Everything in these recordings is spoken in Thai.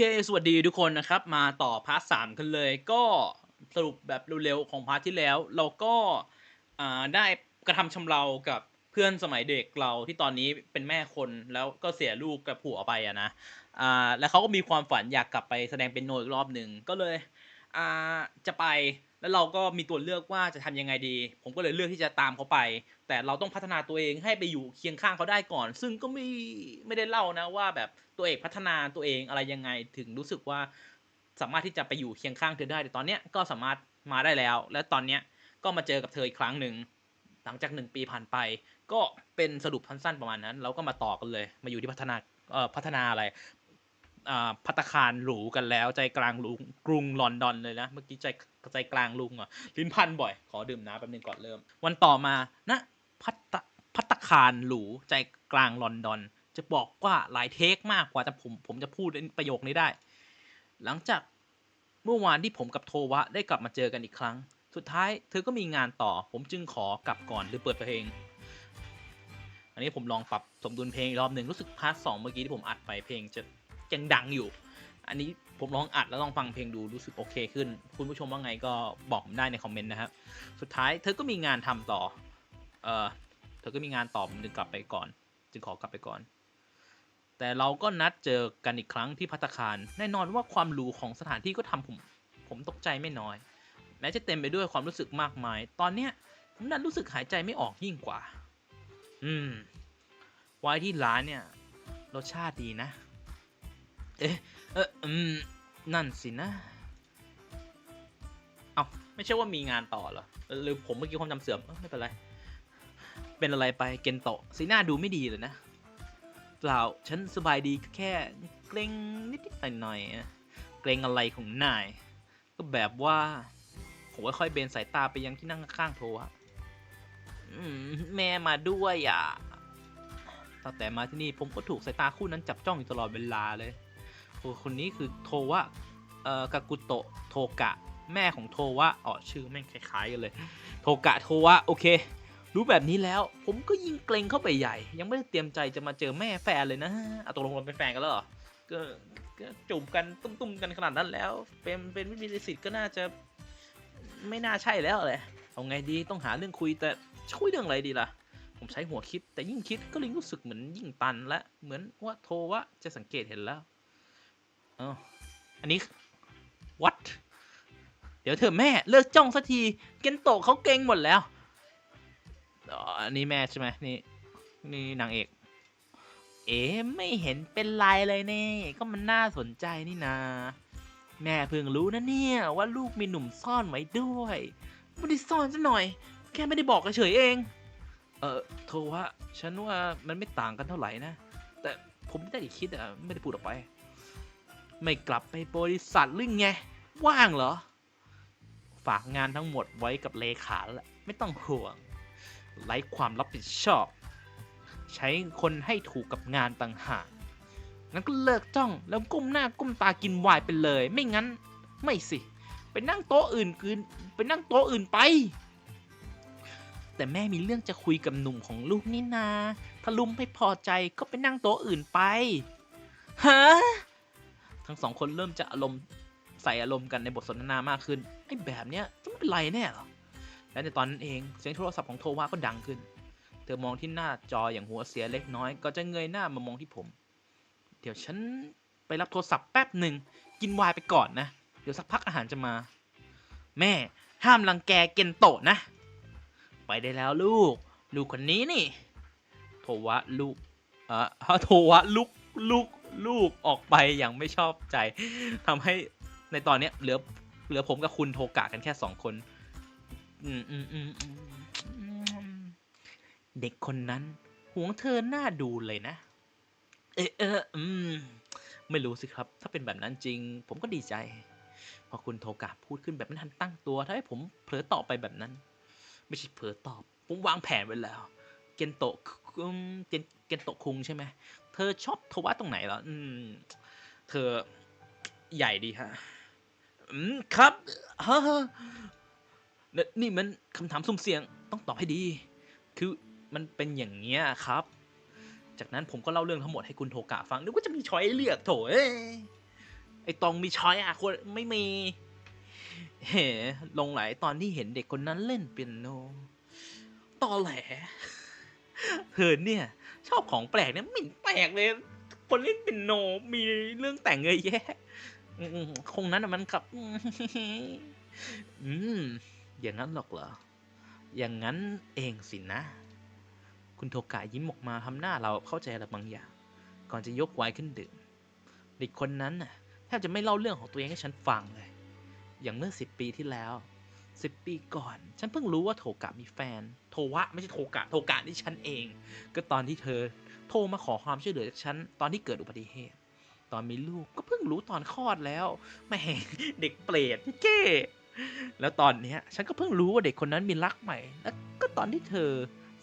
เค สวัสดีทุกคนนะครับ มาต่อพาร์ทสามกันเลย ก็สรุปแบบเร็วๆของพาร์ทที่แล้ว เราก็ได้กระทำชำเรากับเพื่อนสมัยเด็กเราที่ตอนนี้เป็นแม่คนแล้วก็เสียลูกกับผัวไปอะนะแล้วเขาก็มีความฝันอยากกลับไปแสดงเป็นโนอีกรอบหนึ่งก็เลยจะไปแล้วเราก็มีตัวเลือกว่าจะทำยังไงดี ผมก็เลยเลือกที่จะตามเขาไป แต่เราต้องพัฒนาตัวเองให้ไปอยู่เคียงข้างเขาได้ก่อน ซึ่งก็ไม่ไม่ได้เล่านะว่าแบบตัวเอกพัฒนาตัวเองอะไรยังไงถึงรู้สึกว่าสามารถที่จะไปอยู่เคียงข้างเธอได้แต่ตอนเนี้ยก็สามารถมาได้แล้ว และตอนเนี้ยก็มาเจอกับเธออีกครั้งหนึ่งหลังจากหนึ่งปีผ่านไป ก็เป็นสรุปสั้นๆประมาณนั้น เราก็มาต่อกันเลย มาอยู่ที่พัฒนาเอ่อพัฒนาอะไรอ่าพัตคารหรูกันแล้วใจกลางลุงกรุงลอนดอนเลยนะ เมื่อกี้ใจใจกลางลุงอะลิ้นพันบ่อย ขอดื่มน้ำแป๊บนึงก่อนเริ่ม วันต่อมานะ พัตตาพัตตาคารหรูใจกลางลอนดอน จะบอกว่าหลายเทคมากกว่าจะผมผมจะพูดประโยคนี้ได้ หลังจากเมื่อวานที่ผมกับโทวะได้กลับมาเจอกันอีกครั้ง สุดท้ายเธอก็มีงานต่อ ผมจึงขอกลับก่อนหรือเปิดเพลง อันนี้ผมลองปรับสมดุลเพลงอีกรอบหนึ่งรู้สึกพาร์ทสองเมื่อกี้ที่ผมอัดไปเพลงจะยังดังอยู่ อันนี้ผมลองอัดแล้วลองฟังเพลงดูรู้สึกโอเคขึ้น คุณผู้ชมว่าไงก็บอกผมได้ในคอมเมนต์นะครับ สุดท้ายเธอก็มีงานทำต่อ เออเธอก็มีงานตอผมจึงกลับไปก่อน จึงขอกลับไปก่อน แต่เราก็นัดเจอกันอีกครั้งที่พัตคารแน่นอนว่าความหรูของสถานที่ก็ทำผม ผมตกใจไม่น้อย แม้จะเต็มไปด้วยความรู้สึกมากมาย ตอนเนี้ยผมนั้นรู้สึกหายใจไม่ออกยิ่งกว่า อืมไว้ที่ร้านเนี่ยรสชาติดีนะ เอ๊ะ เอออืม นั่นสินะ เอาไม่ใช่ว่ามีงานต่อเหรอ หรือผมเมื่อกี้ความจำเสื่อม ไม่เป็นไร เป็นอะไรไปเกนโตะสีหน้าดูไม่ดีเลยนะ เปล่าฉันสบายดีก็แค่เกรงนิดๆหน่อยๆเกรงอะไรของนาย ก็แบบว่าผมค่อยๆเบนสายตาไปยังที่นั่งข้างโทะแม่มาด้วยอะตั้งแต่มาที่นี่ผมก็ถูกสายตาคู่นั้นจับจ้องอยู่ตลอดเวลาเลยคนคนนี้คือโทวะเอ่อกากุโตะโทกะ แม่ของโทวะอ๋อชื่อแม่งคล้ายๆกันเลย โทกะโทวะโอเค รู้แบบนี้แล้ว ผมก็ยิ่งเกรงเข้าไปใหญ่ ยังไม่ได้เตรียมใจจะมาเจอแม่แฟนเลยนะเอาตกลงเราเป็นแฟนกันแล้วเหรอก็ก็จูบกันตุ้มๆกันขนาดนั้นแล้ว เป็นเป็นไม่มีสิทธิ์ก็น่าจะไม่น่าใช่แล้วเลยเอาไงดีต้องหาเรื่องคุยแต่คุยเรื่องอะไรดีล่ะ ผมใช้หัวคิด แต่ยิ่งคิดก็ยิ่งรู้สึกเหมือนยิ่งตันและเหมือนว่าโทวะจะสังเกตเห็นแล้วอ๋ออันนี้ what เดี๋ยวเธอแม่เลิกจ้องสักที เกนโตะเขาเก่งหมดแล้ว อ๋ออันนี้แม่ใช่ไหมนี่นี่นางเอก เอ๋ไม่เห็นเป็นไรเลยเน่ก็มันน่าสนใจนี่นา แม่เพิ่งรู้นะเนี่ย ว่าลูกมีหนุ่มซ่อนไว้ด้วยไม่ได้ซ่อนซะหน่อย แค่ไม่ได้บอกเฉยเอง เออโทว่าฉันว่ามันไม่ต่างกันเท่าไหร่นะ แต่ผมไม่ได้คิดอะไม่ได้พูดออกไป ไม่กลับไปบริษัทหรือไง ว่างเหรอ ฝากงานทั้งหมดไว้กับเลขาแล้วแหละไม่ต้องห่วง ไร้ความรับผิดชอบ ใช้คนให้ถูกกับงานต่างหากงั้นก็เลิกจ้องแล้วก้มหน้าก้มตากินวายไปเลย ไม่งั้นไม่สิไปนั่งโต๊ะอื่นคืนไปนั่งโต๊ะอื่นไป แต่แม่มีเรื่องจะคุยกับหนุ่มของลูกนี่นาถ้าลุงไม่พอใจก็ไปนั่งโต๊ะอื่นไปฮะทั้งสองคนเริ่มจะอารมณ์ใส่อารมณ์กันในบทสนทนามากขึ้นไอ้แบบเนี้ยจะไม่เป็นไรแน่หรอ และในตอนนั้นเองเสียงโทรศัพท์ของโทวะก็ดังขึ้น เธอมองที่หน้าจออย่างหัวเสียเล็กน้อย ก็จะเงยหน้ามามองที่ผม เดี๋ยวฉันไปรับโทรศัพท์แป๊บหนึ่งกินวน์ไปก่อนนะ เดี๋ยวสักพักอาหารจะมา แม่ห้ามรังแกเกนโตะนะ ไปได้แล้วลูก ลูกคนนี้นี่ โทวะลูกเอ่อโทวะลูกลูกลูกออกไปอย่างไม่ชอบใจทำให้ในตอนเนี้ยเหลือเหลือผมกับคุณโทกะกันแค่สองคน เด็กคนนั้นห่วงเธอหน้าดูเลยนะ เออเอออืม ไม่รู้สิครับ ถ้าเป็นแบบนั้นจริง ผมก็ดีใจ พอคุณโทกะพูดขึ้นแบบไม่ทันตั้งตัวถ้าให้ผมเผลอตอบไปแบบนั้น ไม่ใช่เผลอตอบ ผมวางแผนไว้แล้ว เกนโตะเกนเกนโตะคุงใช่ไหม เธอชอบโทวะตรงไหนเหรอ อืม เธอใหญ่ดีฮะ อืม ครับฮ นี่นี่มันคำถามสุ่มเสี่ยงต้องตอบให้ดี คือมันเป็นอย่างเงี้ยครับ จากนั้นผมก็เล่าเรื่องทั้งหมดให้คุณโทกะฟังนึกว่าจะมีช้อยเลือกโถเอ้ยไอตองมีช้อยอะคนไม่มีเฮ้ลงไหลตอนที่เห็นเด็กคนนั้นเล่นเปียโนตอแหลเธอเนี่ย ชอบของแปลกเนี่ยไม่เห็นแปลกเลย คนเล่นเปียโนมีเรื่องแต่งเยอะแยะคงนั้นมันครับ อืม อย่างนั้นหรอกเหรอ อย่างนั้นเองสินะ คุณโทกะยิ้มออกมาทำหน้าเราเข้าใจอะไรบางอย่าง ก่อนจะยกไวน์ขึ้นดื่ม เด็กคนนั้นน่ะแทบจะไม่เล่าเรื่องของตัวเองให้ฉันฟังเลย อย่างเมื่อสิบปีที่แล้วสิบปีก่อน ฉันเพิ่งรู้ว่าโทกะมีแฟน โทวะไม่ใช่โทกะ โทกะนี่ฉันเอง ก็ตอนที่เธอ โทรมาขอความช่วยเหลือจากฉัน ตอนที่เกิดอุบัติเหตุ ตอนมีลูกก็เพิ่งรู้ตอนคลอดแล้วแม่เด็กเปรตเก้ แล้วตอนเนี้ยฉันก็เพิ่งรู้ว่าเด็กคนนั้นมีรักใหม่ แล้วก็ตอนที่เธอ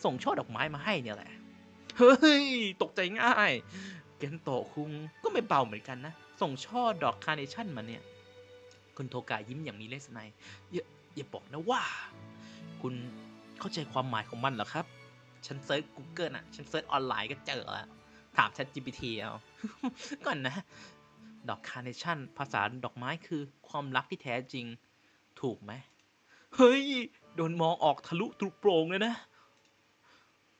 ส่งช่อดอกไม้มาให้เนี่ยแหละ เฮ้ย ตกใจง่าย เกนโตคุงก็ไม่เบาเหมือนกันนะ ส่งช่อดอกคาร์เนชั่นมาเนี่ย คุณโทกะยิ้มอย่างมีเลสไนยอย่าอย่าบอกนะว่า คุณเข้าใจความหมายของมันเหรอครับ ฉันเซิร์ช Google อะ ฉันเซิร์ชออนไลน์ก็เจอแล้ว ถาม Chat GPT เอา ก่อนนะ ดอกคาร์เนชั่น ภาษาดอกไม้คือความรักที่แท้จริง ถูกไหม เฮ้ย โดนมองออกทะลุทะลุโปร่งเลยนะ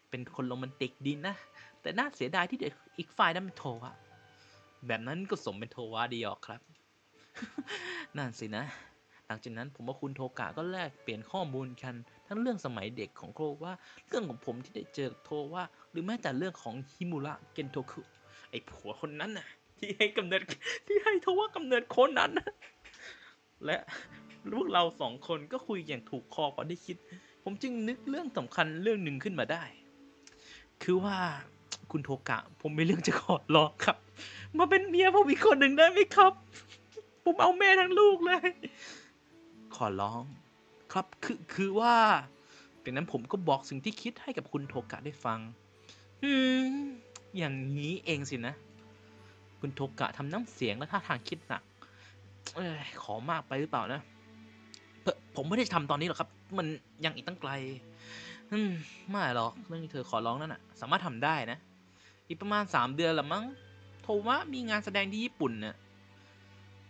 เป็นคนโรแมนติกดีนะ แต่น่าเสียดายที่เด็กอีกฝ่ายนั้นเป็นโทวะ แบบนั้นก็สมเป็นโทวะดีออกครับ นั่นสินะ หลังจากนั้นผมกับคุณโทกะก็แลกเปลี่ยนข้อมูลกัน ทั้งเรื่องสมัยเด็กของโทวะเรื่องของผมที่ได้เจอโทวะหรือแม้แต่เรื่องของฮิมุระเกนโทคุ ไอ้ผัวคนนั้นน่ะ ที่ให้กำเนิดที่ให้โทวะกำเนิดคนนั้นนะและ พวกเราสองคนก็คุยอย่างถูกคอกว่าได้คิด ผมจึงนึกเรื่องสำคัญเรื่องหนึ่งขึ้นมาได้ คือว่าคุณโทกะ ผมมีเรื่องจะขอร้องครับ มาเป็นเมียผมอีกคนหนึ่งได้ไหมครับ ผมเอาแม่ทั้งลูกเลย ขอร้อง ครับคือคือว่าดังนั้นผมก็บอกสิ่งที่คิดให้กับคุณโทกะได้ฟัง อืม อย่างนี้เองสินะ คุณโทกะทำน้ำเสียงและท่าทางคิดหนักขอมากไปหรือเปล่านะ ผมไม่ได้ทำตอนนี้หรอกครับ มันยังอีกตั้งไกล อืมไม่หรอกเรื่องที่เธอขอร้องนั่นน่ะสามารถทำได้นะ อีกประมาณสามเดือนละมั้ง โทว่ามีงานแสดงที่ญี่ปุ่นน่ะ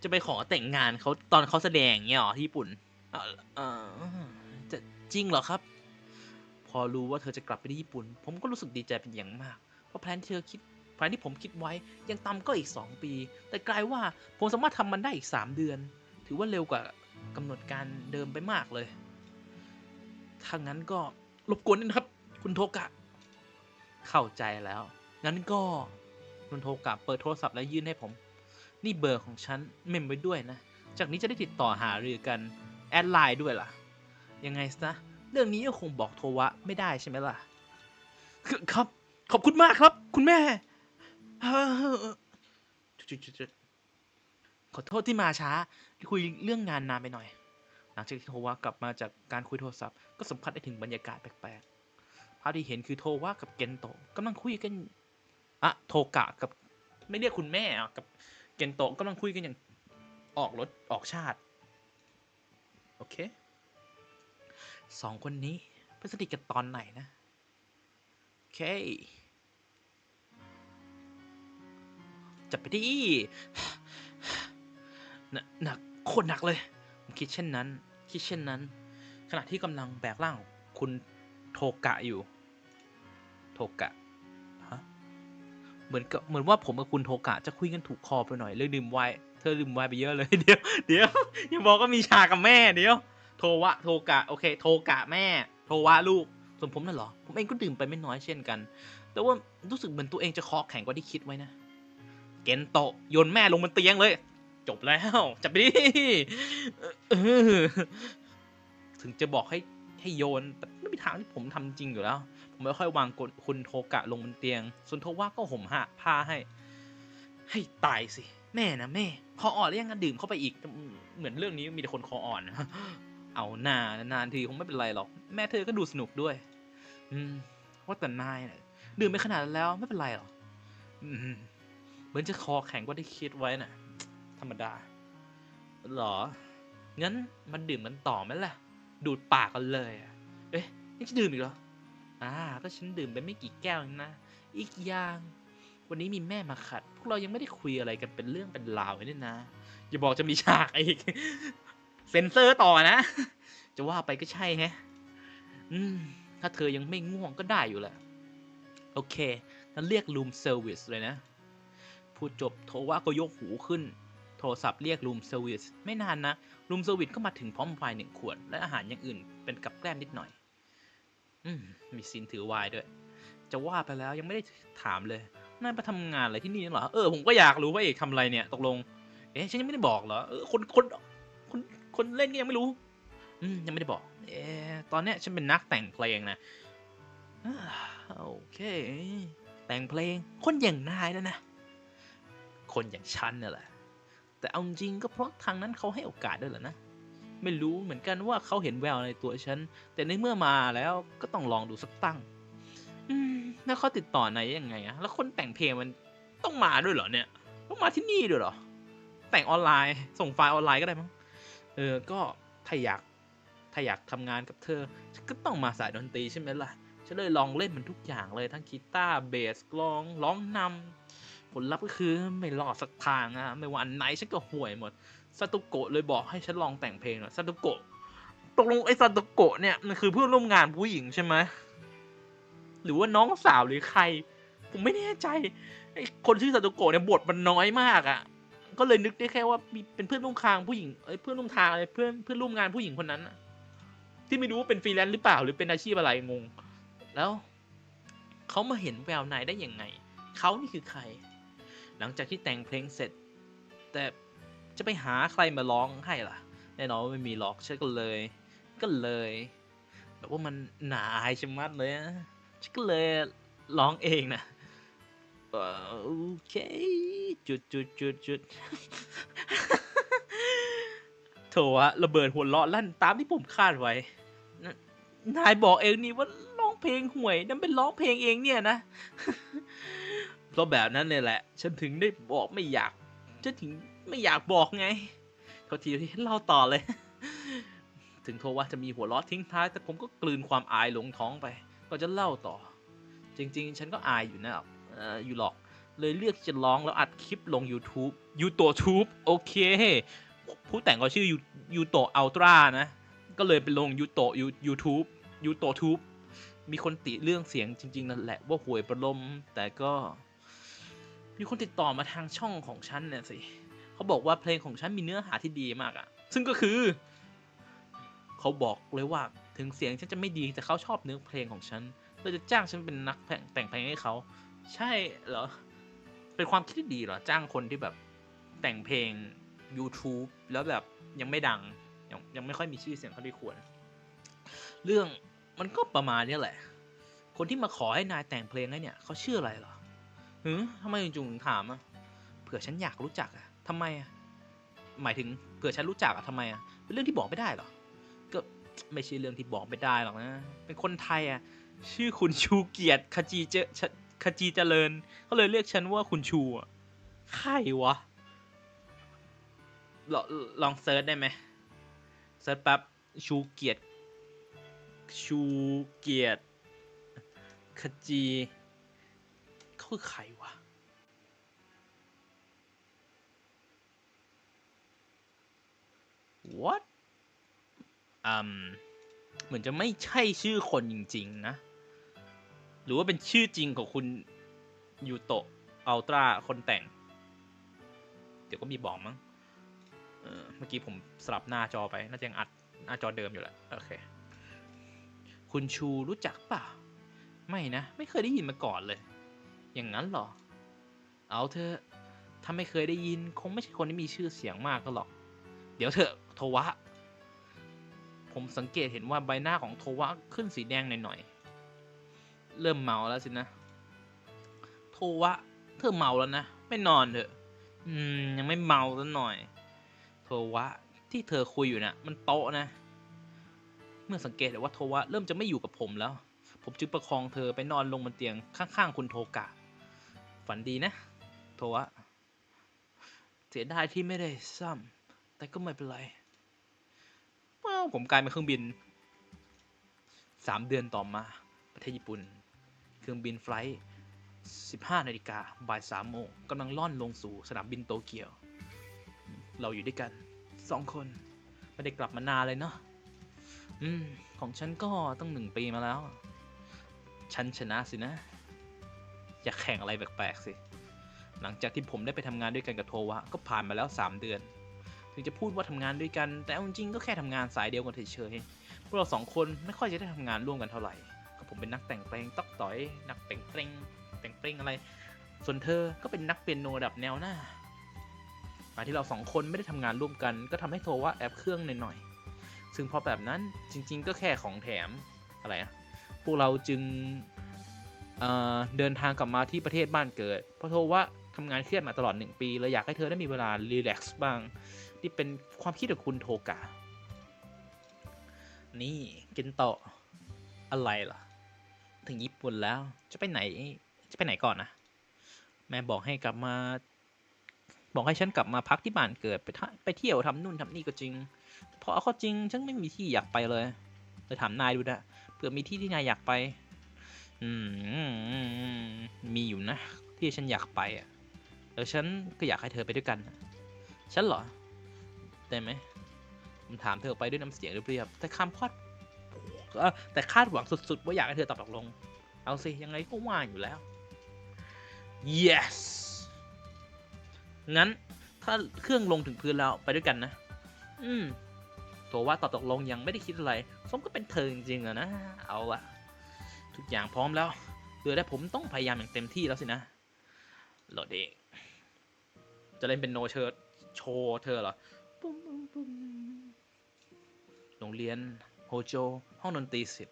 จะไปขอแต่งงานเขาตอนเขาแสดงเงี้ยหรอที่ญี่ปุ่นเอ่อจะจริงเหรอครับ พอรู้ว่าเธอจะกลับไปที่ญี่ปุ่น ผมก็รู้สึกดีใจเป็นอย่างมาก เพราะแผนที่เธอคิดแผนที่ผมคิดไว้ยังต่ำก็อีกสองปี แต่กลายว่าผมสามารถทำมันได้อีกสามเดือน ถือว่าเร็วกว่า กำหนดการเดิมไปมากเลยถ้างั้นก็รบกวนนิดนะครับ คุณโทกะ เข้าใจแล้ว งั้นก็คุณโทกะเปิดโทรศัพท์แล้วยื่นให้ผม นี่เบอร์ของฉันเมมไว้ด้วยนะ จากนี้จะได้ติดต่อหารือกัน แอดไลน์ด้วยล่ะ ยังไงซะ เรื่องนี้ก็คงบอกโทวะไม่ได้ใช่ไหมล่ะคือครับ ขอบคุณมากครับ คุณแม่เอ่อจุดๆๆ ขอโทษที่มาช้า คุยเรื่องงานนานไปหน่อย หลังจากที่โทวะกลับมาจากการคุยโทรศัพท์ ก็สัมผัสได้ถึงบรรยากาศแปลกๆ ภาพที่เห็นคือโทวะกับเกนโตะกำลังคุยกันอะโทกะกับไม่เรียกคุณแม่อะกับเกนโตะกำลังคุยกันอย่างออกรถออกชาติ โอเคสองคนนี้เป็นสนิทกันตอนไหนนะโอเคจับไปที่ หนักโคตรหนักเลยผมคิดเช่นนั้น คิดเช่นนั้น ขณะที่กำลังแบกร่างคุณโทกะอยู่ โทกะฮะเหมือนกับเหมือนว่าผมกับคุณโทกะจะคุยกันถูกคอไปหน่อยเรื่องดื่มไวน์เธอดื่มไวน์ไปเยอะเลยเดี๋ยวเดี๋ยวย่าบอกก็มีชากับแม่เดี๋ยวโทวะโทกะโอเค โทกะแม่ โทวะลูกส่วนผมน่ะเหรอ ผมเองก็ดื่มไปไม่น้อยเช่นกัน แต่ว่ารู้สึกเหมือนตัวเองจะคอแข็งกว่าที่คิดไว้นะ เกนโตโยนแม่ลงบนเตียงเลย จบแล้ว จับไปดิถึงจะบอกให้ให้โยน แต่ไม่มีทางที่ผมทำจริงอยู่แล้ว ผมไม่ค่อยวางกดคุณโทกะลงบนเตียงส่วนโทวะก็ห่มผ้าผ้าให้ ให้ตายสิ แม่นะแม่ คออ่อนแล้วยังจะดื่มเข้าไปอีก เหมือนเรื่องนี้มีแต่คนคออ่อน เอาหน้านานทีคงไม่เป็นไรหรอก แม่เธอก็ดูสนุกด้วย อืม ว่าแต่นายนะดื่มไปขนาดแล้วไม่เป็นไรหรอกเหมือนจะคอแข็งกว่าที่คิดไว้น่ะ รรมดา หรอ งั้นมันดื่มกันต่อไหมล่ะ ดูดปากกันเลยเอ๊ะนี่จะดื่มอีกเหรอ อ่า ก็ฉันดื่มไปไม่กี่แก้วเองนะ อีกอย่าง วันนี้มีแม่มาขัด พวกเรายังไม่ได้คุยอะไรกันเป็นเรื่องเป็นราวเลยนี่นะอย่าบอกจะมีฉากอีก เซ็นเซอร์ต่อนะ จะว่าไปก็ใช่แฮะ อืม ถ้าเธอยังไม่ง่วงก็ได้อยู่แหละ โอเคงั้นเรียก room service เลยนะ พูดจบโทว่าก็ยกหูขึ้น โทรศัพท์เรียก room service ไม่นานนะ room service ก็มาถึงพร้อมไวน์หนึ่งขวด และอาหารอย่างอื่นเป็นกับแกล้มนิดหน่อย อืมมีซีนถือไวน์ด้วย จะว่าไปแล้วยังไม่ได้ถามเลยนายมาทำงานอะไรที่นี่เหรอเออผมก็อยากรู้ว่าเอกทำอะไรเนี่ย ตกลง เอ๊ะฉันยังไม่ได้บอกเหรอเออคนคนคนคนเล่นก็ยังไม่รู้ อืมยังไม่ได้บอก เอ๊ะตอนเนี้ยฉันเป็นนักแต่งเพลงนะโอเค แต่งเพลงคนอย่างนายนะนะ คนอย่างฉันน่ะแหละ แต่เอาจริงก็เพราะทางนั้นเขาให้โอกาสด้วยเหรอนะ ไม่รู้เหมือนกันว่าเขาเห็นแววในตัวฉัน แต่ในเมื่อมาแล้วก็ต้องลองดูสักตั้ง อืมแล้วเขาติดต่อนายยังไงอะแล้วคนแต่งเพลงมันต้องมาด้วยเหรอเนี่ยต้องมาที่นี่ด้วยเหรอ แต่งออนไลน์ ส่งไฟล์ออนไลน์ก็ได้มั้ง เออ ก็ถ้าอยากถ้าอยากทำงานกับเธอก็ต้องมาสายดนตรีใช่ไหมล่ะฉันเลยลองเล่นมันทุกอย่างเลยทั้งกีตาร์เบสกลองร้องนำ ผลลัพธ์ก็คือไม่รอดสักทางอะไม่ว่าอันไหนฉันก็ห่วยหมดซาตุโกะเลยบอกให้ฉันลองแต่งเพลงหน่อยซาตุโกะตกลงไอ้ซาตุโกะเนี่ยมันคือเพื่อนร่วมงานผู้หญิงใช่ไหมหรือว่าน้องสาวหรือใคร ผมไม่แน่ใจไอ้คนชื่อซาตุโกะเนี่ยบทมันน้อยมากอะก็เลยนึกได้แค่ว่ามีเป็นเพื่อนร่วมทางผู้หญิงเอ้ยเพื่อนร่วมทางอะไรเพื่อนเพื่อนร่วมงานผู้หญิงคนนั้นที่ไม่รู้ว่าเป็นฟรีแลนซ์หรือเปล่าหรือเป็นอาชีพอะไรงง แล้วเขามาเห็นแววนายได้ยังไงเขานี่คือใคร หลังจากที่แต่งเพลงเสร็จ แต่จะไปหาใครมาร้องให้ล่ะ แน่นอนว่าไม่มีหรอกฉันก็เลย ก็เลยแบบว่ามันหนาอายชะมัดเลยนะฉันก็เลยร้องเองนะโอเคจุดจุดจุดจุดโถอะระเบิดหัวเราะลั่นตามที่ผมคาดไว้ นายบอกเองนี่ว่าร้องเพลงห่วยนั่นเป็นร้องเพลงเองเนี่ยนะ เพราะแบบนั้นเนี่ยแหละ ฉันถึงได้บอกไม่อยาก ฉันถึงไม่อยากบอกไงโทษทีที่เล่าต่อเลย ถึงโทว่าจะมีหัวเราะทิ้งท้าย แต่ผมก็กลืนความอายลงท้องไป ก็จะเล่าต่อ จริง ๆ ฉันก็อายอยู่นะอออยู่หรอก เลยเลือกจะร้องแล้วอัดคลิปลง YouTube ยูโตทูบโอเค ผู้แต่งก็ชื่อยูยูโตอัลตร้านะ ก็เลยไปลงยูโตยูยูทูบยูโตทูบมีคนติเรื่องเสียงจริง ๆ นั่นแหละว่าห่วยประลมแต่ก็ มีคนติดต่อมาทางช่องของฉันเนี่ยสิเขาบอกว่าเพลงของฉันมีเนื้อหาที่ดีมากอะซึ่งก็คือ เขาบอกเลยว่าถึงเสียงฉันจะไม่ดีแต่เขาชอบเนื้อเพลงของฉันเลยจะจ้างฉันเป็นนักแต่งเพลงให้เขา ใช่เหรอ เป็นความคิดที่ดีเหรอ จ้างคนที่แบบแต่งเพลง YouTube แล้วแบบยังไม่ดัง ยังยังไม่ค่อยมีชื่อเสียงเท่าที่ควร เรื่องมันก็ประมาณนี้แหละ คนที่มาขอให้นายแต่งเพลงให้เนี่ยเขาชื่ออะไรเหรอ หือทำไมจู่ๆถึงถามอะเผื่อฉันอยากรู้จักอะทำไมอะหมายถึงเผื่อฉันรู้จักอะทำไมอะเป็นเรื่องที่บอกไม่ได้หรอก็ไม่ใช่เรื่องที่บอกไม่ได้หรอกนะเป็นคนไทยอะชื่อคุณชูเกียรติขจีเจขจีเจริญก็เลยเรียกฉันว่าคุณชูอะใครวะลองลองเซิร์ชได้ไหมเซิร์ชแป๊บชูเกียรติชูเกียรติขจี เขาคือใครวะ what อืมเหมือนจะไม่ใช่ชื่อคนจริง ๆ นะ หรือว่าเป็นชื่อจริงของคุณยูโตะอัลตร้าคนแต่ง เดี๋ยวก็มีบอกมั้งเออเมื่อกี้ผมสลับหน้าจอไป น่าจะยังอัดหน้าจอเดิมอยู่แหละ โอเค คุณชูรู้จักป่ะ ไม่นะ ไม่เคยได้ยินมาก่อนเลย อย่างนั้นหรอ เอาเธอะถ้าไม่เคยได้ยินคงไม่ใช่คนที่มีชื่อเสียงมากก็หรอก เดี๋ยวเถอะโทวะ ผมสังเกตเห็นว่าใบหน้าของโทวะขึ้นสีแดงหน่อยๆ เริ่มเมาแล้วสินะ โทวะ เธอเมาแล้วนะ ไม่นอนเถอะ อืม ยังไม่เมาซะหน่อย โทวะ ที่เธอคุยอยู่นะ่ะ มันโตนะ เมื่อสังเกตเห็นว่าโทวะเริ่มจะไม่อยู่กับผมแล้ว ผมจึงประคองเธอไปนอนลงบนเตียงข้างๆคุณโทกะ ฝันดีนะ โทวะ เสียดายที่ไม่ได้ซ้ำแต่ก็ไม่เป็นไรว้าวผมกลายเป็นเครื่องบินสามเดือนต่อมา ประเทศญี่ปุ่น เครื่องบินไฟลท์15นาฬิกาบ่าย3โมงกำลังล่อนลงสู่สนามบินโตเกียว เราอยู่ด้วยกันสองคน ไม่ได้กลับมานานเลยเนาะอืม ของฉันก็ต้องหนึ่งปีมาแล้ว ฉันชนะสินะ อย่าแข่งอะไรแปลกๆสิ หลังจากที่ผมได้ไปทำงานด้วยกันกับโทวะก็ผ่านมาแล้ว 3 เดือน ถึงจะพูดว่าทำงานด้วยกัน แต่เอาจริงๆก็แค่ทำงานสายเดียวกันเฉยๆพวกเราสองคนไม่ค่อยจะได้ทำงานร่วมกันเท่าไหร่ก็ผมเป็นนักแต่งเพลงต๊อกต่อย นักแต่งเพลงแต่งเพลงอะไร ส่วนเธอก็เป็นนักเปียโนระดับแนวหน้าการที่เราสองคนไม่ได้ทำงานร่วมกัน ก็ทำให้โทวะแอบเครื่องหน่อยๆซึ่งพอแบบนั้นจริง ๆ ก็แค่ของแถมอะไรอะพวกเราจึง เเดินทางกลับมาที่ประเทศบ้านเกิด เพราะโทวะทำงานเครียดมาตลอดหนึ่งปีเลยอยากให้เธอได้มีเวลารีแลกซ์บ้างที่เป็นความคิดของคุณโทกะ นี่เกนตะอะไรล่ะ ถึงญี่ปุ่นแล้วจะไปไหนจะไปไหนก่อนนะแม่บอกให้กลับมา บอกให้ฉันกลับมาพักที่บ้านเกิดไปไปเที่ยวทำนู่นทำนี่ก็จริงพอเอาเข้อจริงฉันไม่มีที่อยากไปเลยเลยถามนายดูนะเผื่อมีที่ที่นายอยากไป อืมมีอยู่นะ ที่ฉันอยากไปอะแล้วฉันก็อยากให้เธอไปด้วยกัน ฉันเหรอ ได้ไหมผมถามเธอไปด้วยน้ำเสียงเรียบๆแต่คำพอดแต่คาดหวังสุดๆ ว่าอยากให้เธอตอบตกลง เอาสิ ยังไงก็ว่าอยู่แล้ว yes งั้นถ้าเครื่องลงถึงพื้นแล้วไปด้วยกันนะ อืม ตัวว่าตอบตกลงยังไม่ได้คิดอะไรสมก็เป็นเธอจริงๆอะนะ เอาละ ทุกอย่างพร้อมแล้วเหลือแต่ผมต้องพยายามอย่างเต็มที่แล้วสินะโหลดเองจะเล่นเป็นโนเชิร์โชว์เธอเหรอปุ้มปุ้มปุ้มโรงเรียนโฮโจ ห้องดนตรีสิบ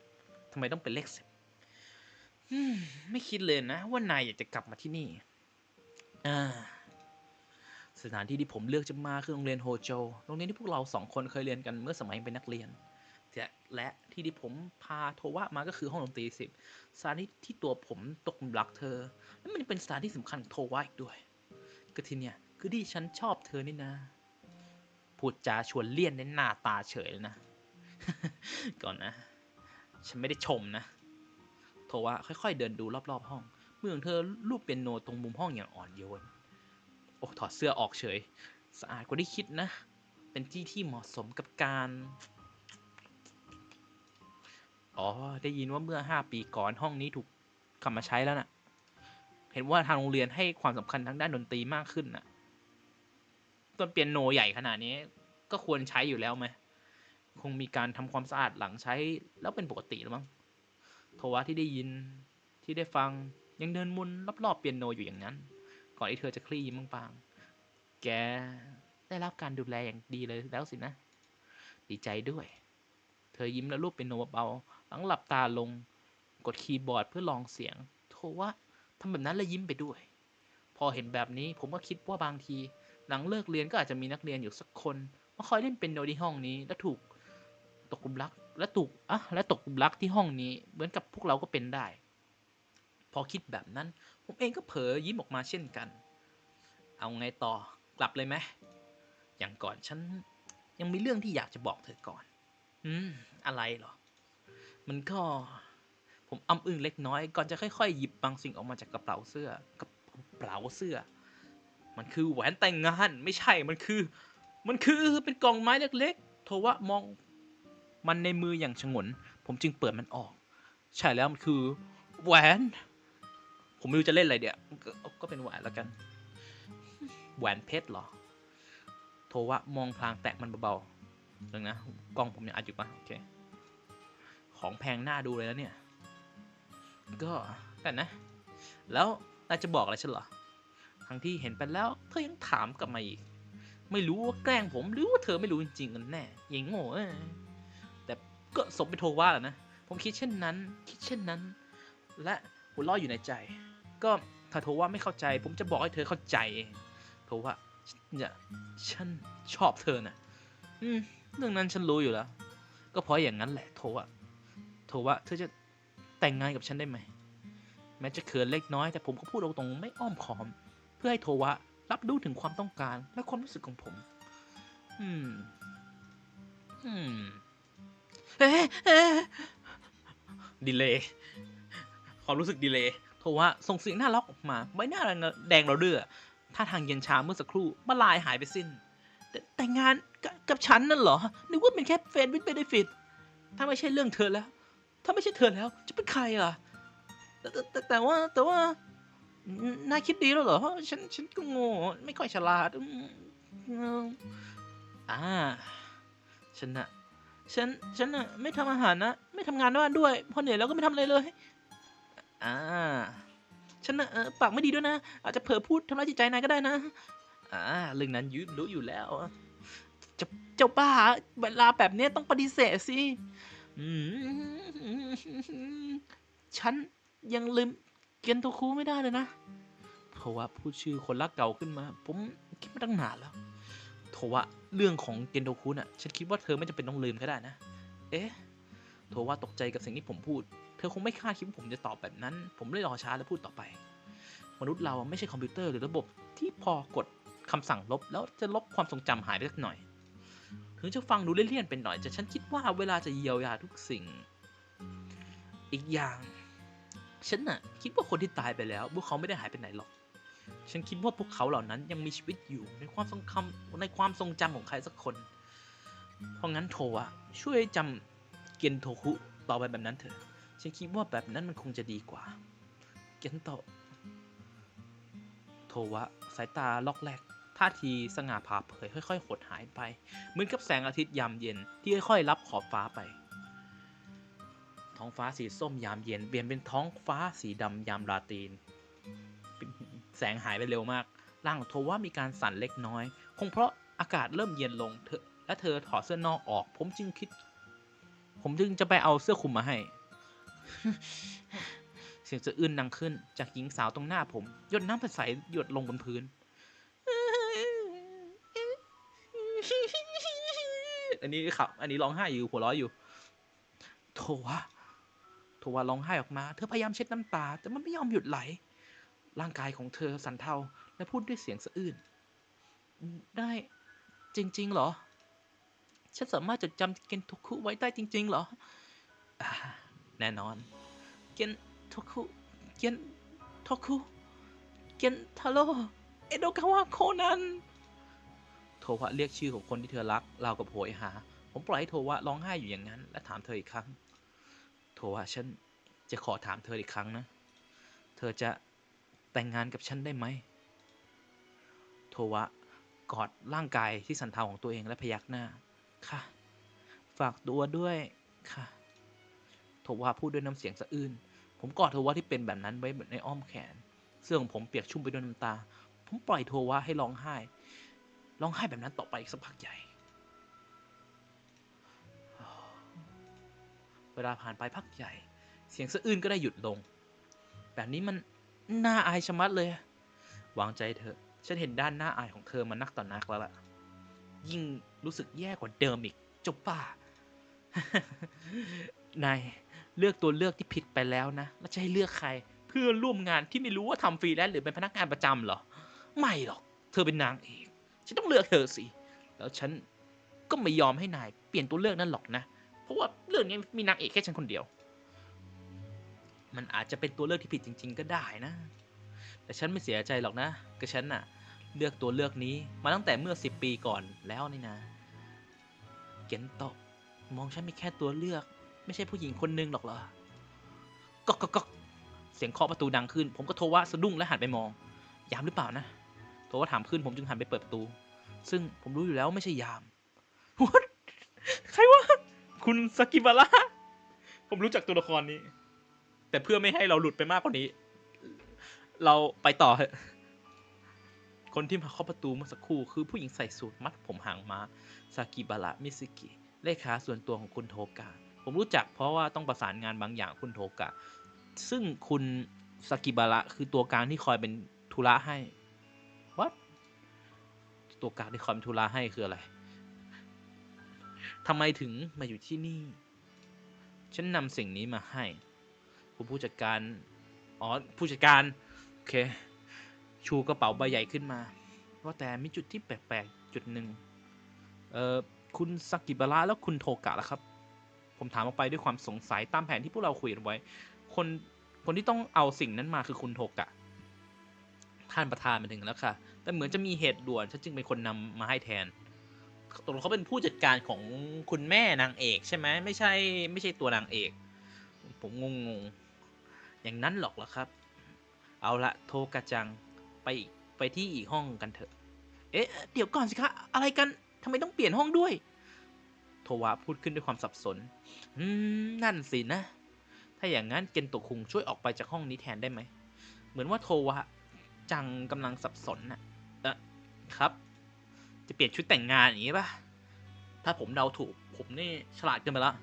ทำไมต้องเป็นเลขสิบไม่คิดเลยนะ ว่านายอยากจะกลับมาที่นี่สถานที่ที่ผมเลือกจะมาคือโรงเรียนโฮโจ โรงเรียนที่พวกเราสองคนเคยเรียนกันเมื่อสมัยเป็นนักเรียน และและที่ที่ผมพาโทวะมาก็คือห้องดนตรีสิบสถานที่ที่ตัวผมตกหลุมรักเธอ และมันเป็นสถานที่สำคัญของโทวะอีกด้วย ก็ที่เนี่ยคือที่ฉันชอบเธอนี่นะพูดจาชวนเลี่ยนในหน้าตาเฉยเลยนะ ก่อนนะ ฉันไม่ได้ชมนะโทว่าค่อยๆ เดินดูรอบๆห้องมือของเธอลูบเปียโนตรงมุมห้องอย่างอ่อนโยนโอ้ถอดเสื้อออกเฉย สะอาดกว่าที่คิดนะ เป็นที่ที่เหมาะสมกับการ อ๋อ ได้ยินว่าเมื่อ5ปีก่อนห้องนี้ถูกกลับมาใช้แล้วน่ะ เห็นว่าทางโรงเรียนให้ความสำคัญทางด้านดนตรีมากขึ้นน่ะ ต้นเปียโนใหญ่ขนาดนี้ ก็ควรใช้อยู่แล้วไหม คงมีการทำความสะอาดหลังใช้แล้วเป็นปกติแล้วมั้งโทวะที่ได้ยินที่ได้ฟังยังเดินมุนรอบๆเปียโนอยู่อย่างนั้น ก่อนที่เธอจะคลี่ยิ้มบาง แกได้รับการดูแลอย่างดีเลยแล้วสินะ ดีใจด้วย เธอยิ้มแล้วรูปเปียโนเบาๆหลังหลับตาลง กดคีย์บอร์ดเพื่อลองเสียง โทวะทำแบบนั้นแล้วยิ้มไปด้วย พอเห็นแบบนี้ผมก็คิดว่าบางที หลังเลิกเรียนก็อาจจะมีนักเรียนอยู่สักคนมาคอยเล่นเป็นโนที่ห้องนี้แล้วถูกตกกลุ่มรักและถูกอะและตกกลุ่มรักที่ห้องนี้ เหมือนกับพวกเราก็เป็นได้ พอคิดแบบนั้น ผมเองก็เผลอยิ้มออกมาเช่นกัน เอาไงต่อกลับเลยไหมอย่างก่อนฉันยังมีเรื่องที่อยากจะบอกเธอก่อน อืม อะไรเหรอ มันก็ ผมอ้ำอึ้งเล็กน้อย ก่อนจะค่อยๆ หยิบบางสิ่งออกมาจากกระเป๋าเสื้อกระเป๋าเสื้อ มันคือแหวนแต่งงาน ไม่ใช่ มันคือ มันคือเป็นกล่องไม้เล็กๆ โทว่ามองมันในมืออย่างฉงน ผมจึงเปิดมันออก ใช่แล้วมันคือ แหวน ผมไม่รู้จะเล่นอะไรเดี๋ยวก็ก็เป็นแหวนแล้วกัน แหวนเพชรเหรอ โทว่ามองพลางแตะมันเบา ๆนึงนะกล้องผมยังอัดอยู่ปะโอเค ของแพงหน้าดูเลยแล้วเนี่ย ก็แต่นะ แล้วนายจะบอกอะไรฉันเหรอทั้งที่เห็นไปแล้ว เธอยังถามกลับมาอีก ไม่รู้ว่าแกล้งผมหรือว่าเธอไม่รู้จริงๆกันแน่ยังโง่แต่ก็สมเป็นโทว่าแหละนะ ผมคิดเช่นนั้น คิดเช่นนั้น และหัวเราะอยู่ในใจ ก็ถ้าโทว่าไม่เข้าใจ ผมจะบอกให้เธอเข้าใจโทว่าเนี่ยฉันชอบเธอนะอืม เรื่องนั้นฉันรู้อยู่แล้ว ก็เพราะอย่างนั้นแหละโทว่าโทว่าเธอจะแต่งงานกับฉันได้ไหม แม้จะเขินเล็กน้อยแต่ผมก็พูดตรงๆไม่อ้อมค้อม เพื่อให้โทวะรับรู้ถึงความต้องการและความรู้สึกของผม อืม อืมเอ๊ะเอ๊ะดีเลยความรู้สึกดีเลยโทวะส่งเสียงน่ารักออกมา ใบหน้าแดงเราเดือท่าทางเย็นชาเมื่อสักครู่มาลายหายไปสิ้น แต่งงาน กับกับฉันนั่นเหรอ นึกว่าเป็นแค่เฟนวิดเบนฟิตถ้าไม่ใช่เรื่องเธอแล้ว ถ้าไม่ใช่เธอแล้ว จะเป็นใครอะแต่แต่แต่แต่ว่าแต่ว่านายคิดดีแล้วเหรอ ฉันฉันก็โง่ไม่ค่อยฉลาดอ่า ฉันนะฉัน ฉันนะไม่ทำอาหารนะ ไม่ทำงานบ้านด้วยพอเหนื่อยแล้วก็ไม่ทำอะไรเลย อ่า ฉันนะปากไม่ดีด้วยนะ อาจจะเผลอพูดทำร้ายจิตใจนายก็ได้นะ อ่า เรื่องนั้นยุรู้อยู่แล้ว จ้าเจ้าบ้าเวลาแบบเนี้ยต้องปฏิเสธสิฉันยังลืมเกียนโทคุไม่ได้เลยนะ เพราะว่าพูดชื่อคนรักเก่าขึ้นมา ผมคิดมาตั้งนานแล้วโทว่าเรื่องของเกนโดคุน่ะ ฉันคิดว่าเธอไม่จำเป็นต้องลืมก็ได้นะ เอ๊ะโทว่าตกใจกับสิ่งที่ผมพูด เธอคงไม่คาดคิดว่าผมจะตอบแบบนั้น ผมเลยรอช้าแล้วพูดต่อไป มนุษย์เราไม่ใช่คอมพิวเตอร์หรือระบบที่พอกดคำสั่งลบแล้วจะลบความทรงจำหายไปสักหน่อย ถึงจะฟังดูเลี่ยนๆเป็นหน่อยแต่ฉันคิดว่าเวลาจะเยียวยาทุกสิ่ง อีกอย่าง ฉันน่ะ คิดว่าคนที่ตายไปแล้ว พวกเขาไม่ได้หายไปไหนหรอก ฉันคิดว่าพวกเขาเหล่านั้นยังมีชีวิตอยู่ในความทรงคำในความทรงจำของใครสักคน เพราะงั้นโทอะช่วยจำเกียนโทคุต่อไปแบบนั้นเถอะ ฉันคิดว่าแบบนั้นมันคงจะดีกว่า เกียนโตโทวะสายตาล็อกแรก ท่าทีสง่าผ่าเผยค่อยๆหดหายไป เหมือนกับแสงอาทิตย์ยามเย็นที่ค่อยๆรับขอบฟ้าไป ท้องฟ้าสีส้มยามเย็นเปลี่ยนเป็นท้องฟ้าสีดำยามราตรีนแสงหายไปเร็วมากร่างของโทว่ามีการสั่นเล็กน้อย คงเพราะอากาศเริ่มเย็นลงเธอและเธอถอดเสื้อนอกออก ผมจึงคิด ผมจึงจะไปเอาเสื้อคลุมมาให้ เสียงสะอื้นดังขึ้น จากหญิงสาวตรงหน้าผม หยดน้ำใสหยดลงบนพื้น อันนี้ขับ อันนี้ร้องไห้อยู่หัวเร้อยอยู่ โทวะโทวะร้องไห้ออกมา เธอพยายามเช็ดน้ำตา แต่มันไม่ยอมหยุดไหล ร่างกายของเธอสั่นเทาและพูดด้วยเสียงสะอื้นได้จริง ๆ เหรอ ฉันสามารถจดจำเกนโทคุไว้ได้จริง ๆ เหรออแน่นอน เกนโทคุ เกนโทคุ เกนทาโร่ เอโดกาวะโคนัน โทวะเรียกชื่อของคนที่เธอรักราวกับโหยหา ผมปล่อยให้โทวะร้องไห้อยู่อย่างนั้น และถามเธออีกครั้ง โทวะฉันจะขอถามเธออีกครั้งนะ เธอจะแต่งงานกับฉันได้ไหม โทวะกอดร่างกายที่สันเทาของตัวเองและพยักหน้า ค่ะ ฝากตัวด้วยค่ะ โทวะพูดด้วยน้ำเสียงสะอื้น ผมกอดโทวะที่เป็นแบบนั้นไว้ในอ้อมแขน เสื้อของผมเปียกชุ่มไปด้วยน้ำตา ผมปล่อยโทวะให้ร้องไห้ ร้องไห้แบบนั้นต่อไปอีกสักพักใหญ่ เวลาผ่านไปพักใหญ่ เสียงสะอื้นก็ได้หยุดลง แบบนี้มันน่าอายชะมัดเลย วางใจเถอะ ฉันเห็นด้านหน้าอายของเธอมานักต่อนักแล้วล่ะ ยิ่งรู้สึกแย่กว่าเดิมอีกจบป้านายเลือกตัวเลือกที่ผิดไปแล้วนะ แล้วจะให้เลือกใคร เพื่อร่วมงานที่ไม่รู้ว่าทำฟรีแลนซ์หรือเป็นพนักงานประจำเหรอ ไม่หรอก เธอเป็นนางเอก ฉันต้องเลือกเธอสิ แล้วฉันก็ไม่ยอมให้นายเปลี่ยนตัวเลือกนั้นหรอกนะ เพราะว่าเรื่องนี้มีนางเอกแค่ฉันคนเดียว มันอาจจะเป็นตัวเลือกที่ผิดจริง ๆ ก็ได้นะ แต่ฉันไม่เสียใจหรอกนะก็ฉันน่ะ เลือกตัวเลือกนี้มาตั้งแต่เมื่อสิบปีก่อนแล้วนี่นะ เกนโตะมองฉันไม่แค่ตัวเลือก ไม่ใช่ผู้หญิงคนหนึงหรอกเหรอก๊อกก๊อกก๊อกเสียงเคาะประตูดังขึ้น ผมก็โทรว่าสะดุ้งและหันไปมอง ยามหรือเปล่านะ โทรว่าถามขึ้นผมจึงหันไปเปิดประตู ซึ่งผมรู้อยู่แล้วไม่ใช่ยาม What? ใครวะคุณสกิบาระผมรู้จักตัวละครนี้ แต่เพื่อไม่ให้เราหลุดไปมากกว่านี้ เราไปต่อเถอะคนที่มาเคาะประตูเมื่อสักครู่คือผู้หญิงใส่สูทมัดผมหางมาซากิบาระมิซึกิเลขาส่วนตัวของคุณโทกะผมรู้จักเพราะว่าต้องประสานงานบางอย่างคุณโทกะซึ่งคุณสากิบาระคือตัวกลางที่คอยเป็นธุระให้ ตัวกลางที่คอยเป็นธุระให้คืออะไรทำไมถึงมาอยู่ที่นี่ ฉันนำสิ่งนี้มาให้คุณผู้จัดการ อ๋อ ผู้จัดการ โอเค ชูกระเป๋าใบใหญ่ขึ้นมา ว่าแต่มีจุดที่แปลกๆ จุดหนึ่ง เอ่อ คุณสากิบาระแล้วคุณโทกะล่ะครับ ผมถามออกไปด้วยความสงสัยตามแผนที่พวกเราคุยกันไว้ คน คนที่ต้องเอาสิ่งนั้นมาคือคุณโทกะ ท่านประธานมาถึงแล้วค่ะ แต่เหมือนจะมีเหตุด่วนฉันจึงเป็นคนนำมาให้แทนตกลงเขาเป็นผู้จัดการของคุณแม่นางเอกใช่ไหมไม่ใช่ไม่ใช่ตัวนางเอก ผมงงงๆอย่างนั้นหรอกเหรอครับ เอาละโทกะจังไปไปที่อีกห้องกันเถอะ เอ๊ะเดี๋ยวก่อนสิคะอะไรกันทำไมต้องเปลี่ยนห้องด้วย โทวะพูดขึ้นด้วยความสับสน อืมนั่นสินะ ถ้าอย่างนั้นเกนโตะคุงช่วยออกไปจากห้องนี้แทนได้ไหม เหมือนว่าโทวะ จังกำลังสับสนน่ะเอะครับ จะเปลี่ยนชุดแต่งงานอย่างนี้ป่ะ ถ้าผมเดาถูก ผมนี่ฉลาดเกินไปละ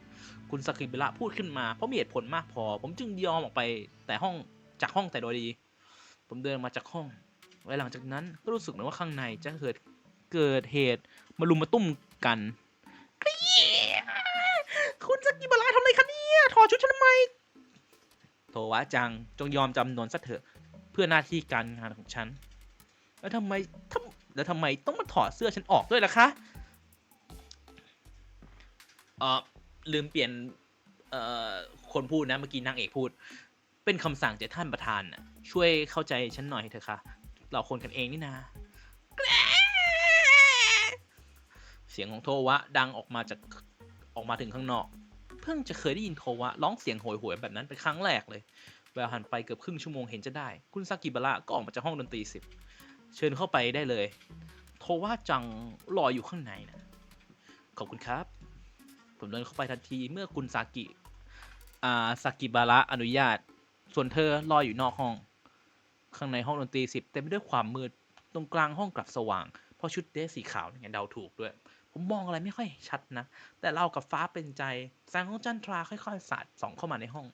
คุณสกิบิระพูดขึ้นมาเพราะมีเหตุผลมากพอ ผมจึงยอมออกไปแต่ห้องจากห้องแต่โดยดี ผมเดินมาจากห้องและหลังจากนั้นก็รู้สึกเหมือนว่าข้างในจะเกิดเกิดเหตุมารุมมาตุ้มกัน คุณสกิบาระทำอะไรคะเนี่ย ถอดชุดฉันทำไม โทวะจัง จงยอมจำนนซะเถอะ เพื่อหน้าที่การงานของฉัน แล้วทำไมทำแล้วทำไมต้องมาถอดเสื้อฉันออกด้วยล่ะคะเออลืมเปลี่ยนเอ่อคนพูดนะเมื่อกี้นางเอกพูด เป็นคำสั่งจากท่านประธานนะช่วยเข้าใจฉันหน่อยเถอะค่ะ เราคนกันเองนี่นาเสียงของโทวะดังออกมาจากออกมาถึงข้างนอก เพิ่งจะเคยได้ยินโทวะร้องเสียงโหยหวยแบบนั้นเป็นครั้งแรกเลย แววหันไปเกือบครึ่งชั่วโมงเห็นจะได้ คุณซากิบาระก็ออกมาจากห้องดนตรีสิบเชิญเข้าไปได้เลย โทวะจังรออยู่ข้างในนะขอบคุณครับ ผมเดินเข้าไปทันทีเมื่อคุณซากิอ่าซากิบาระอนุญาต ส่วนเธอรออยู่นอกห้อง ข้างในห้องดนตรีสิบเต็มไปด้วยความมืดตรงกลางห้องกลับสว่าง เพราะชุดเดรสสีขาวเนี่ยเดาถูกด้วย ผมมองอะไรไม่ค่อยชัดนะ แต่เรากับฟ้าเป็นใจแสงของจันทราค่อยๆสาดส่องเข้ามาในห้อง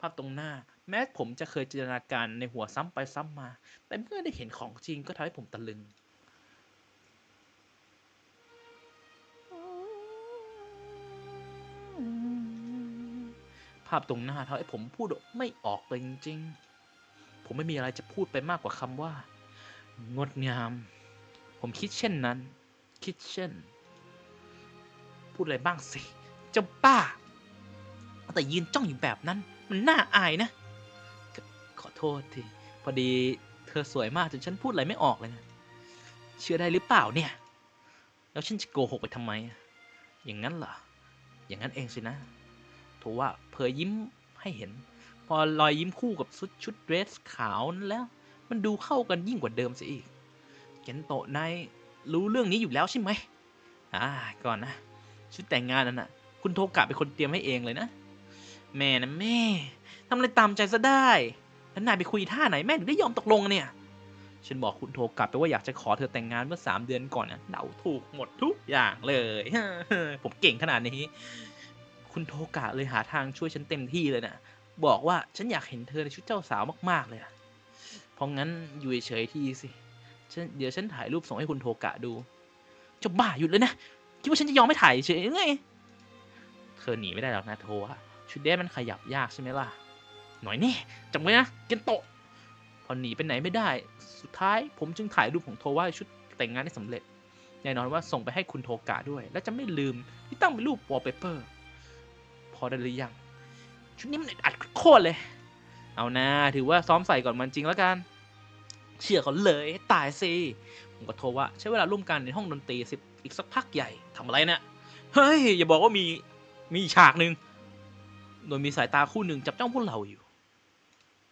ภาพตรงหน้า แม้ผมจะเคยจินตนาการในหัวซ้ำไปซ้ำมา แต่เมื่อได้เห็นของจริงก็ทำให้ผมตะลึงภาพตรงหน้าทำให้ผมพูดไม่ออกเลยจริงๆ ผมไม่มีอะไรจะพูดไปมากกว่าคำว่า งดงาม ผมคิดเช่นนั้น คิดเช่น พูดอะไรบ้างสิเจ้าป้า แต่ยืนจ้องอยู่แบบนั้น มันน่าอายนะ อโทษที พอดีเธอสวยมากจนฉันพูดอะไรไม่ออกเลยนะ เชื่อได้หรือเปล่าเนี่ย แล้วฉันจะโกหกไปทำไมอะอย่างนั้นเหรอ อย่างนั้นเองสินะโทว่าเผยยิ้มให้เห็น พอรอยยิ้มคู่กับชุดชุดเดรสขาวนั้นแล้ว มันดูเข้ากันยิ่งกว่าเดิมซะอีก เกนโตะนายรู้เรื่องนี้อยู่แล้วใช่ไหมอ่า ก่อนนะ ชุดแต่งงานนั้นน่ะ คุณโทกะเป็นคนเตรียมให้เองเลยนะ แม่นะแม่ทำอะไรตามใจซะได้ แล้วนายไปคุยท่าไหนแม่ถึงได้ยอมตกลงเนี่ย ฉันบอกคุณโทกะไปว่าอยากจะขอเธอแต่งงานเมื่อสามเดือนก่อนนะเดาถูกหมดทุกอย่างเลย ผมเก่งขนาดนี้ คุณโทกะเลยหาทางช่วยฉันเต็มที่เลยนะบอกว่าฉันอยากเห็นเธอในชุดเจ้าสาวมากๆเลยอะเพราะงั้นอยู่เฉยๆทีสิฉันเดี๋ยวฉันถ่ายรูปส่งให้คุณโทกะดูจะบ้าหยุดเลยนะคิดว่าฉันจะยอมไม่ถ่ายเฉยไงเธอหนีไม่ได้หรอกนะโทะชุดเดรสมันขยับยากใช่ไหมล่ะ หน่อยนี่จำไว้นะเกนโตะพอหนีไปไหนไม่ได้ สุดท้ายผมจึงถ่ายรูปของโทว่าชุดแต่งงานได้สำเร็จ แน่นอนว่าส่งไปให้คุณโทกะด้วย และจะไม่ลืมที่ตั้งเป็นรูปวอลเปเปอร์ พอได้หรือยัง ชุดนี้มันอัดโคตรเลย เอานะถือว่าซ้อมใส่ก่อนมันจริงแล้วกัน เชื่อเขาเลยตายสิผมก็โทรว่าใช้เวลาร่วมกันในห้องดนตรีสิอีกสักพักใหญ่ทำอะไรเนี่ยเฮ้ยอย่าบอกว่ามีมีฉากหนึ่งโดยมีสายตาคู่หนึ่งจับจ้องพวกเราอยู่